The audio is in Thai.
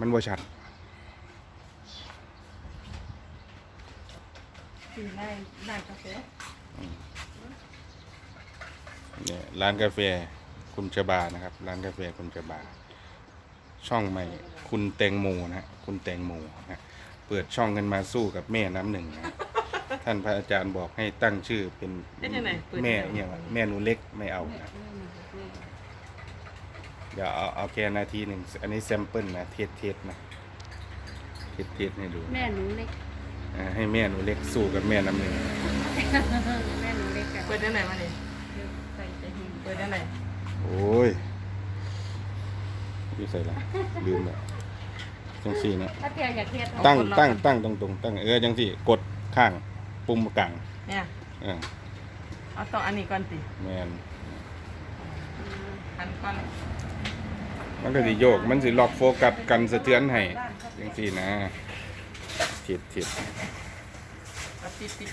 มันบ่ชัดสี่ไร่ไร่กาแฟเนี่ยร้านกาแฟคุณชบานะครับ ร้านกาแฟคุณชบา ช่องใหม่ คุณแตงโมนะฮะคุณแตงโมนะฮะเปิดช่องกันมาสู้กับแม่น้ำหนึ่งนะฮะท่านพระอาจารย์บอกให้ตั้งชื่อเป็นแม่เนี่ยว่าแม่หนูเล็กไม่เอานะเดี๋ยวเอาเอาแค่นาทีหนึ่งอันนี้แซมเปิลนะเทสเทสนะเทสเทสให้ดูแม่หนูเล็กอ่าให้แม่หนูเล็กสู้กับแม่น้ำหนึ่งแม่หนูเล็กอะเปิดได้ไหนมาเนี่ยใส่ใจหินเปิดได้ไหนโอ้ยอยู่ใส่ละลืมละจังสี่นะถ้าเทียอยากเทียบตั้งตั้งตั้งตรงตรงๆตั้งเออจังสี่กดข้างปุ่มกลางเนี่ยเออเอาต่ออันนี้ก่อนสิแมนหันก่อน มันก็สิโยก มันสิล็อกโฟกัสกันสะเทือนให้จังสี่นะ ผิดผิด ติดติด